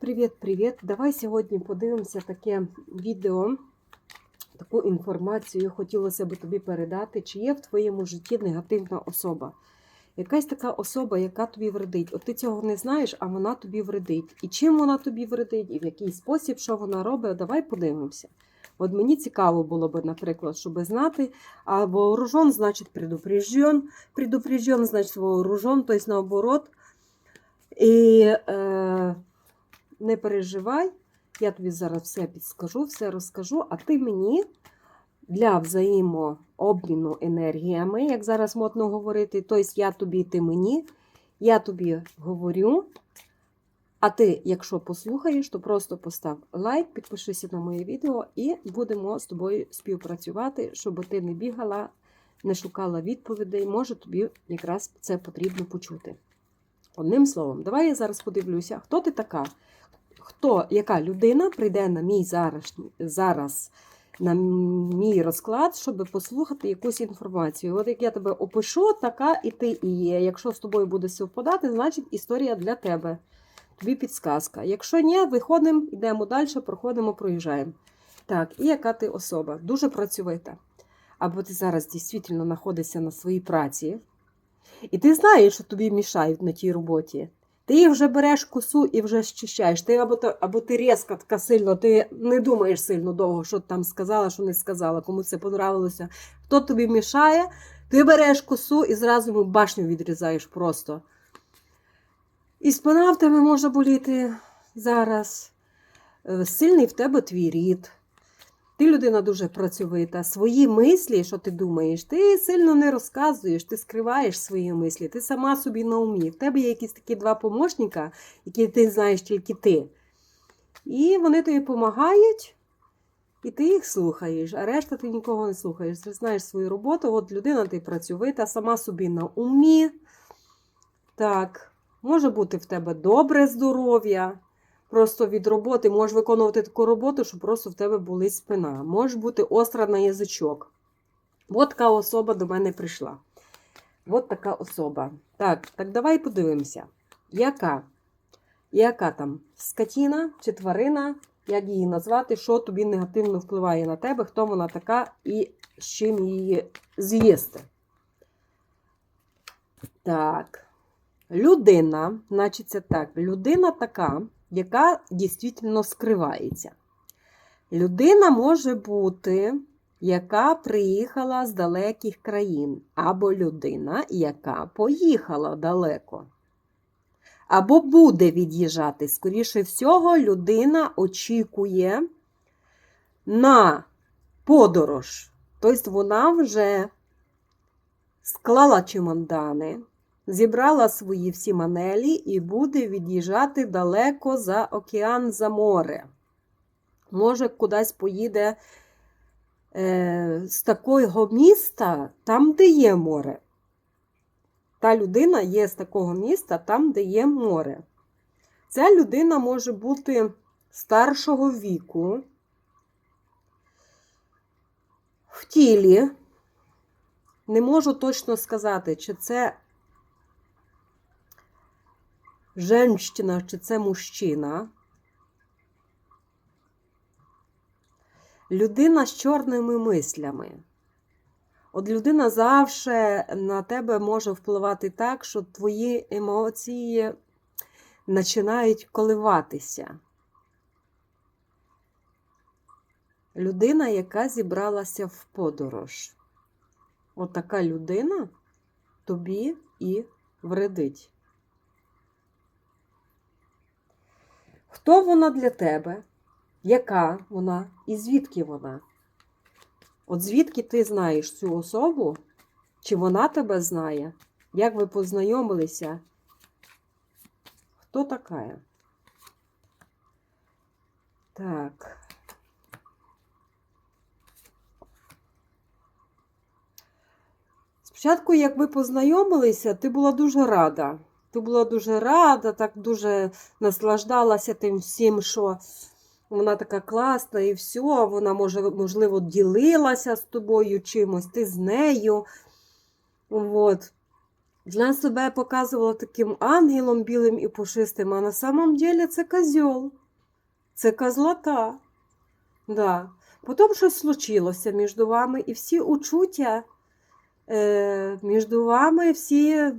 Привіт-привіт! Давай сьогодні подивимося таке відео, таку інформацію хотілося би тобі передати, чи є в твоєму житті негативна особа. Якась така особа, яка тобі вредить. От ти цього не знаєш, а вона тобі вредить. І чим вона тобі вредить, і в який спосіб, що вона робить, давай подивимося. От мені цікаво було би, наприклад, щоб знати, а вооружен, значить предупрежден, предупрежден, значить вооружен, тобто наоборот. І е, не переживай, я тобі зараз все підскажу, все розкажу, а ти мені для взаємообміну енергіями, як зараз модно говорити, тобто я тобі, ти мені, я тобі говорю. А ти, якщо послухаєш, то просто постав лайк, підпишися на моє відео і будемо з тобою співпрацювати, щоб ти не бігала, не шукала відповідей. Може, тобі якраз це потрібно почути. Одним словом, давай я зараз подивлюся, хто ти така, хто, яка людина прийде на мій зараз, зараз на мій розклад, щоб послухати якусь інформацію. От як я тебе опишу, така і ти і є. Якщо з тобою буде совпадати, значить історія для тебе. Тобі підсказка. Якщо ні, виходимо, йдемо далі, проходимо, проїжджаємо. Так, і яка ти особа? Дуже працьовита. Або ти зараз дійсно знаходишся на своїй праці, і ти знаєш, що тобі мішають на тій роботі. Ти їх вже береш косу і вже щищаєш. Ти або, або ти різка така сильно, ти не думаєш сильно довго, що там сказала, що не сказала, кому це понравилося. Хто тобі мішає, ти береш косу і зразу йому башню відрізаєш просто. І спина в тебе може боліти зараз. Е, Сильний в тебе твій рід. Ти людина дуже працьовита. Свої мислі, що ти думаєш, ти сильно не розказуєш, ти скриваєш свої мислі, ти сама собі на умі. В тебе є якісь такі два помощника, які ти знаєш тільки ти. І вони тобі допомагають, і ти їх слухаєш, а решта ти нікого не слухаєш. Ти знаєш свою роботу, от людина ти працьовита, сама собі на умі. Так, може бути в тебе добре здоров'я. Просто від роботи можеш виконувати таку роботу, щоб просто в тебе болить спина. Може бути остра на язичок. От така особа до мене прийшла. От така особа. Так, так давай подивимося. Яка? Яка там скотіна чи тварина, як її назвати, що тобі негативно впливає на тебе, хто вона така і з чим її з'їсти. Так. Людина, значить, це так, людина така, яка дійсно скривається. Людина може бути, яка приїхала з далеких країн, або людина, яка поїхала далеко. Або буде від'їжджати. Скоріше всього, людина очікує на подорож. Тобто вона вже склала чемодани, зібрала свої всі манелі і буде від'їжджати далеко за океан за море. Може, кудись поїде е, з такого міста, там, де є море. Та людина є з такого міста, там, де є море. Ця людина може бути старшого віку, в тілі. Не можу точно сказати, чи це женщина, чи це мужчина. Людина з чорними мислями. От людина завжди на тебе може впливати так, що твої емоції починають коливатися. Людина, яка зібралася в подорож. От людина тобі і вредить. Хто вона для тебе? Яка вона і звідки вона? От звідки ти знаєш цю особу? Чи вона тебе знає? Як ви познайомилися? Хто така? Так. Спочатку, як ви познайомилися, ти була дуже рада. Ти була дуже рада, так дуже наслаждалася тим всім, що вона така класна і все, вона, може, можливо, ділилася з тобою чимось, ти з нею. От. Вона себе показувала таким ангелом білим і пушистим, а на самом деле це козьол. Це козлота. Да. Потім щось случилося між вами, і всі учуття е, між вами, всі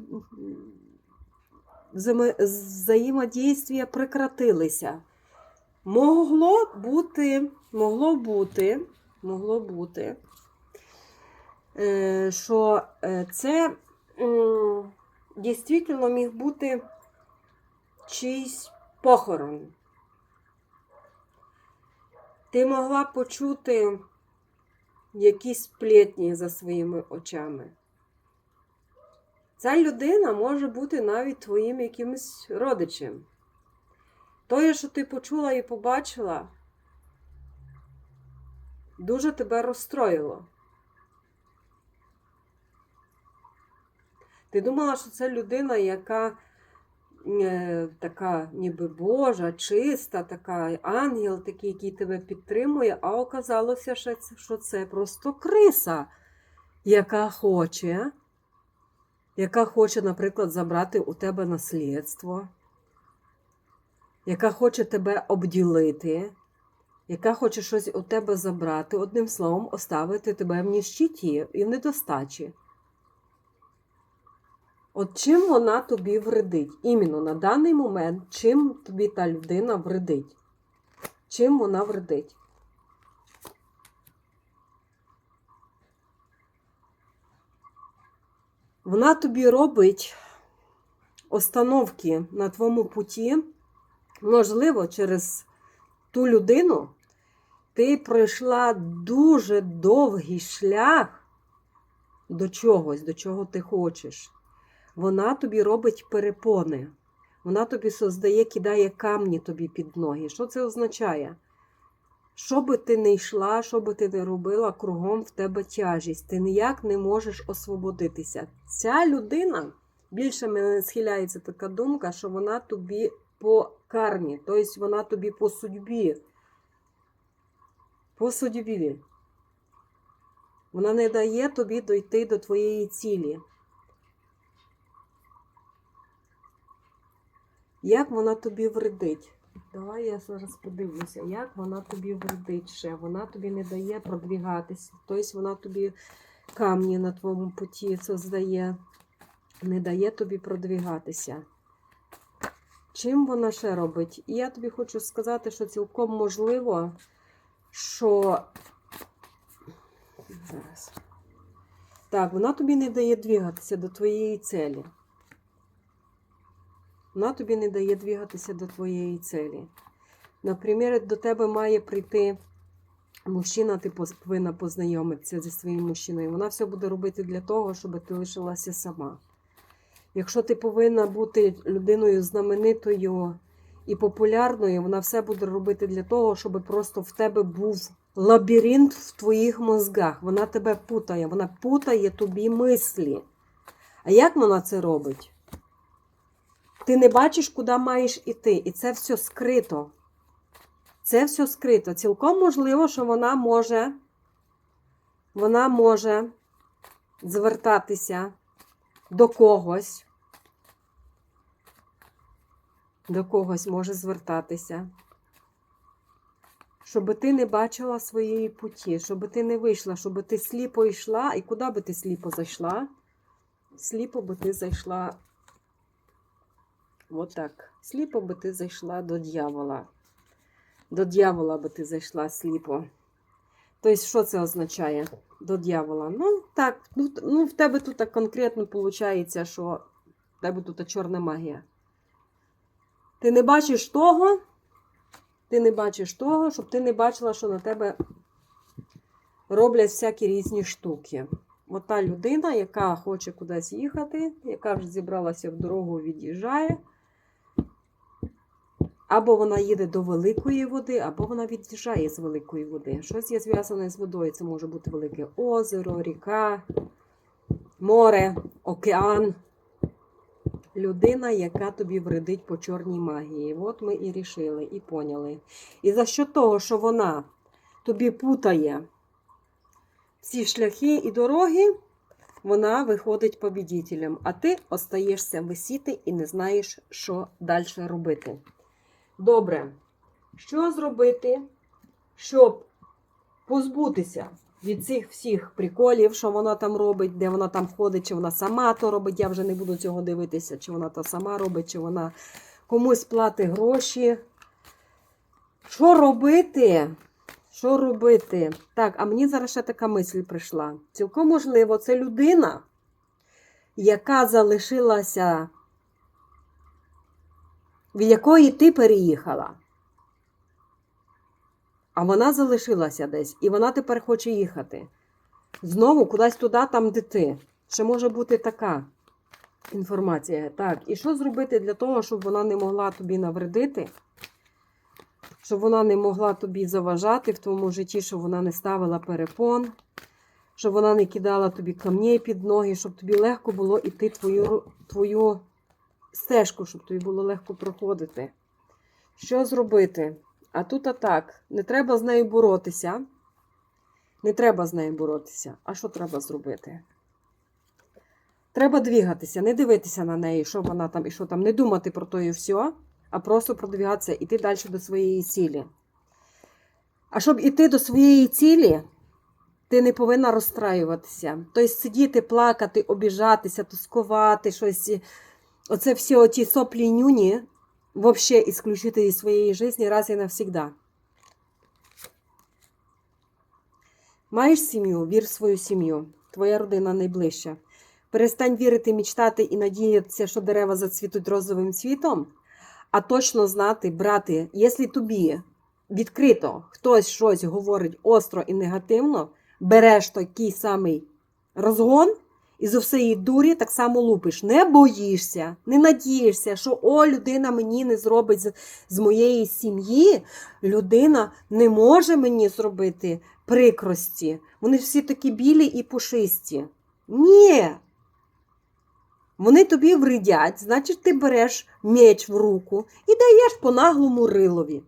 м, взаємо- прекратилися. Могло бути, могло бути, могло бути, е, що е, це дійсно міг бути чийсь похорон. Ти могла почути якісь сплетні за своїми очами. Ця людина може бути навіть твоїм якимось родичем. Тоє, що ти почула і побачила, дуже тебе розстроїло. Ти думала, що це людина, яка е, така ніби Божа, чиста, така ангел, такий, який тебе підтримує, а оказалося, що це, що це просто криса, яка хоче, яка хоче, наприклад, забрати у тебе наслідство, яка хоче тебе обділити, яка хоче щось у тебе забрати, одним словом, оставити тебе в ніщиті і в недостачі. От чим вона тобі вредить? Іменно на даний момент, чим тобі та людина вредить? Чим вона вредить? Вона тобі робить остановки на твоєму путі, можливо, через ту людину ти пройшла дуже довгий шлях до чогось, до чого ти хочеш вона тобі робить перепони. Вона тобі создає, кидає камні тобі під ноги. Що це означає? Що би ти не йшла, що би ти не робила, кругом в тебе тяжість. Ти ніяк не можеш освободитися. Ця людина більше мене схиляється така думка, що вона тобі по кармі, тобто вона тобі по судьбі. По судьбі. Вона не дає тобі дойти до твоєї цілі. Як вона тобі вредить? Давай я зараз подивлюся, як вона тобі вредить ще. Вона тобі не дає продвігатися. Тобто вона тобі камні на твоєму путі создає, не дає тобі продвігатися. Чим вона ще робить? І я тобі хочу сказати, що цілком можливо, що. Зараз. Так, вона тобі не дає двігатися до твоєї цілі. Вона тобі не дає двігатися до твоєї цілі. Наприклад, до тебе має прийти мужчина, ти повинна познайомитися зі своїм мужчиною. Вона все буде робити для того, щоб ти лишилася сама. Якщо ти повинна бути людиною знаменитою і популярною, вона все буде робити для того, щоб просто в тебе був лабіринт в твоїх мозгах. Вона тебе путає, вона путає тобі мислі. А як вона це робить? Ти не бачиш, куди маєш іти, і це все скрито. Це все скрито. Цілком можливо, що вона може, вона може звертатися до когось. До когось може звертатися. Щоб ти не бачила своєї путі, щоб ти не вийшла, щоб ти сліпо йшла. І куди би ти сліпо зайшла? Сліпо би ти зайшла От так. Сліпо би ти зайшла до дьявола. До дьявола би ти зайшла сліпо. Тобто, що це означає? До дьявола. Ну, так, ну, ну в тебе тут так конкретно виходить, що в тебе тут чорна магія. Ти не бачиш того, ти не бачиш того, щоб ти не бачила, що на тебе роблять всякі різні штуки. От та людина, яка хоче кудись їхати, яка вже зібралася в дорогу, від'їжджає. Або вона їде до великої води, або вона від'їжджає з великої води. Щось є зв'язане з водою. Це може бути велике озеро, ріка, море, океан. Людина, яка тобі вредить по чорній магії. От ми і рішили, і поняли. І за що того, що вона тобі путає всі шляхи і дороги, вона виходить побідітелем, а ти остаєшся висіти і не знаєш, що далі робити. Добре, що зробити, щоб позбутися від цих всіх приколів, що вона там робить, де вона там ходить, чи вона сама то робить. Я вже не буду цього дивитися, чи вона то сама робить, чи вона комусь платить гроші. Що робити? Що робити? Так, а мені зараз ще така мисль прийшла. Цілком можливо, це людина, яка залишилася, від якої ти переїхала. А вона залишилася десь, і вона тепер хоче їхати. Знову кудись туди, там, де ти. Ще може бути така інформація. Так, і що зробити для того, щоб вона не могла тобі навредити? Щоб вона не могла тобі заважати в твоєму житті, щоб вона не ставила перепон, щоб вона не кидала тобі камней під ноги, щоб тобі легко було йти твою, твою стежку, щоб тобі було легко проходити. Що зробити? А тут а так, не треба з нею боротися. Не треба з нею боротися. А що треба зробити? Треба двігатися, не дивитися на неї, що вона там і що там, не думати про то і все, а просто продвігатися, іти далі до своєї цілі. А щоб іти до своєї цілі, ти не повинна розстраюватися. Тобто сидіти, плакати, обіжатися, тоскувати, щось. Оце всі оті соплі нюні взагалі ісключити із своєї житті раз і навсігда. Маєш сім'ю, вір в свою сім'ю. Твоя родина найближча. Перестань вірити, мечтати і надіятися, що дерева зацвітуть розовим цвітом, а точно знати, брати, якщо тобі відкрито хтось щось говорить остро і негативно, береш такий самий розгон і з всієї дурі так само лупиш. Не боїшся, не надієшся, що о, людина мені не зробить з, з моєї сім'ї, людина не може мені зробити прикрості. Вони всі такі білі і пушисті. Ні. Вони тобі вредять, значить, ти береш меч в руку і даєш по наглому рилові.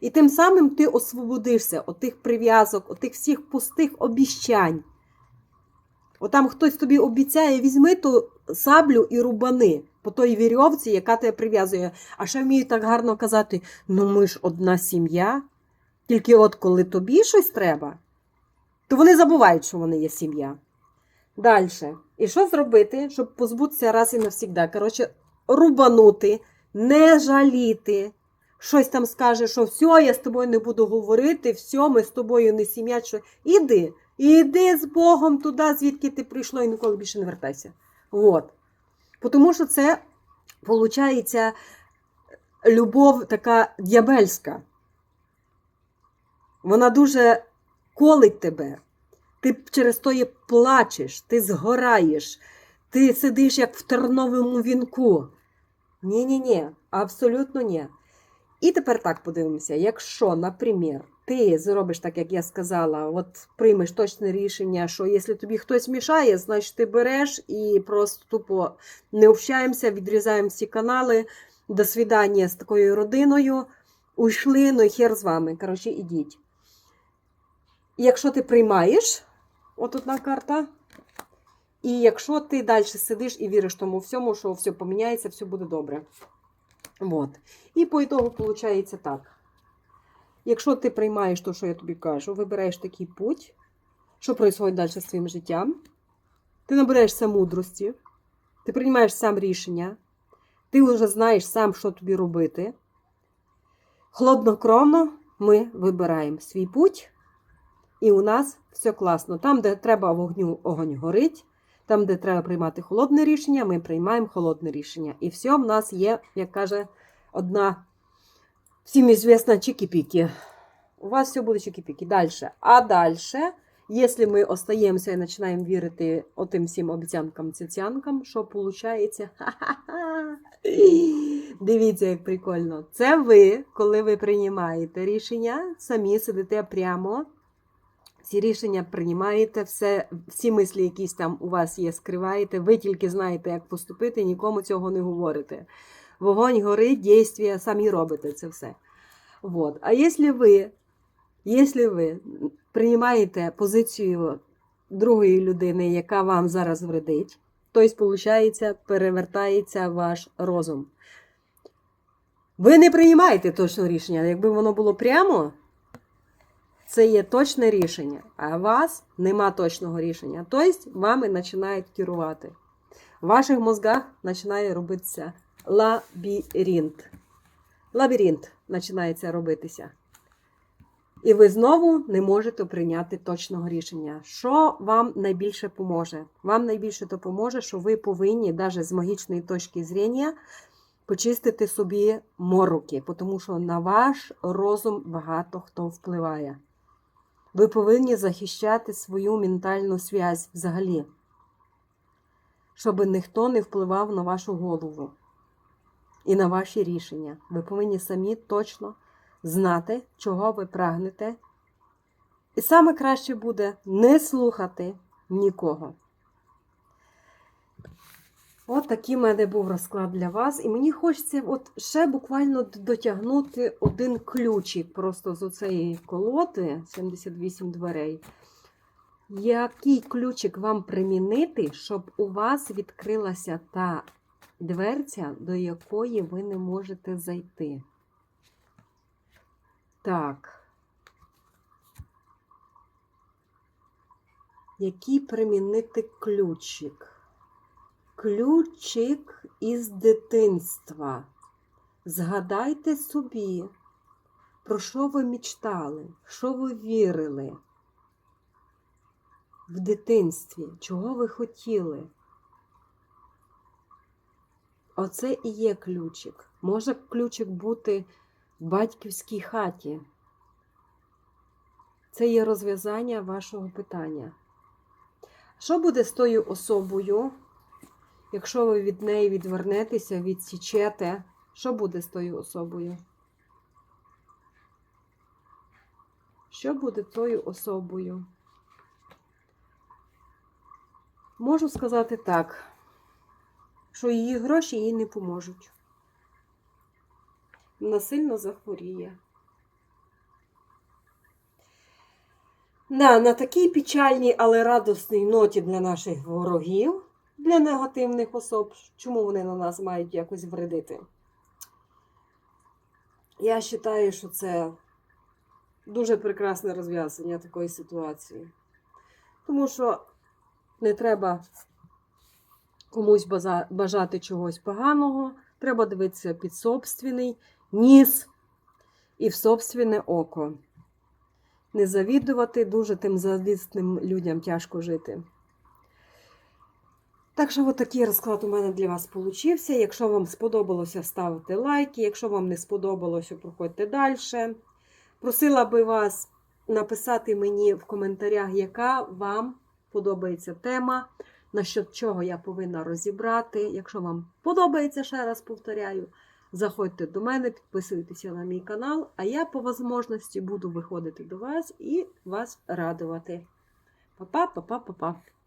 І тим самим ти освободишся от тих прив'язок, от тих всіх пустих обіщань. Отам хтось тобі обіцяє, візьми ту саблю і рубани по той вірьовці, яка тебе прив'язує. А ще вміють так гарно казати: ну ми ж одна сім'я. Тільки от коли тобі щось треба, то вони забувають, що вони є сім'я. Далі. І що зробити, щоб позбутися раз і навсігда? Коротше, рубанути, не жаліти. Щось там скаже, що все, я з тобою не буду говорити, все, ми з тобою не сім'я. Що... Іди, іди з Богом туди, звідки ти прийшло, і ніколи більше не вертайся. От. Тому що це, виходить, любов така д'ябельська. Вона дуже колить тебе. Ти через то плачеш, ти згораєш, ти сидиш як в терновому вінку. Ні-ні-ні, абсолютно ні. І тепер так подивимося: якщо, наприклад, ти зробиш так, як я сказала, от приймеш точне рішення, що якщо тобі хтось мішає, значить ти береш і просто тупо не общаємося, відрізаємо всі канали, до свідання з такою родиною, уйшли, ну і хер з вами. Коротше, ідіть. Якщо ти приймаєш, от одна карта. І якщо ти далі сидиш і віриш тому всьому, що все поміняється, все буде добре. Вот. І по ітогу виходить так. Якщо ти приймаєш те, що я тобі кажу, вибираєш такий путь, що відбувається далі з твоїм життям, ти набираєшся мудрості, ти приймаєш сам рішення, ти вже знаєш сам, що тобі робити. Хладнокровно ми вибираємо свій путь. І у нас все класно. Там, де треба вогню, огонь горить. Там, де треба приймати холодне рішення, ми приймаємо холодне рішення. І все в нас є, як каже одна всім ізвісна чики-піки. У вас все буде чики-піки. Далі. А далі, якщо ми остаємося і починаємо вірити отим всім обіцянкам цяцянкам, що виходить? Дивіться, як прикольно. Це ви, коли ви приймаєте рішення, самі сидите прямо. Ці рішення приймаєте, все, всі мислі, якісь там у вас є, скриваєте. Ви тільки знаєте, як поступити, нікому цього не говорите. Вогонь горить, дійствія, самі робите це все. Вот. А якщо ви, якщо ви приймаєте позицію другої людини, яка вам зараз вредить. Тобто, виходить, перевертається ваш розум. Ви не приймаєте точного рішення. Якби воно було прямо, це є точне рішення, а у вас нема точного рішення. Тобто, вами починають керувати. В ваших мозгах починає робитися лабіринт. Лабіринт починається робитися. І ви знову не можете прийняти точного рішення. Що вам найбільше поможе? Вам найбільше допоможе, що ви повинні, навіть з магічної точки зрення, почистити собі мороки, тому що на ваш розум багато хто впливає. Ви повинні захищати свою ментальну зв'язь взагалі, щоб ніхто не впливав на вашу голову і на ваші рішення. Ви повинні самі точно знати, чого ви прагнете. І саме краще буде не слухати нікого. От такий в мене був розклад для вас. І мені хочеться от ще буквально дотягнути один ключик просто з оцеї колоди 78 дверей. Який ключик вам примінити, щоб у вас відкрилася та дверця, до якої ви не можете зайти? Так. Який примінити ключик? Ключик із дитинства. Згадайте собі, про що ви мечтали, що ви вірили в дитинстві, чого ви хотіли. Оце і є ключик. Може ключик бути в батьківській хаті. Це є розв'язання вашого питання. Що буде з тою особою, якщо ви від неї відвернетеся, відсічете? Що буде з тою особою? Що буде тою особою? Можу сказати так, що її гроші їй не поможуть. Вона сильно захворіє. Да, на такій печальній, але радосній ноті для наших ворогів, для негативних особ, чому вони на нас мають якось вредити? Я вважаю, що це дуже прекрасне розв'язання такої ситуації. Тому що не треба комусь бажати чогось поганого, треба дивитися під собственний ніс і в собственне око. Не завідувати, дуже тим завісним людям тяжко жити. Так що, такий розклад у мене для вас получився. Якщо вам сподобалося, ставте лайки. Якщо вам не сподобалося, проходьте далі. Просила би вас написати мені в коментарях, яка вам подобається тема, на що чого я повинна розібрати. Якщо вам подобається, ще раз повторяю, заходьте до мене, підписуйтеся на мій канал, а я по можливості буду виходити до вас і вас радувати. Па-па, па-па, па-па.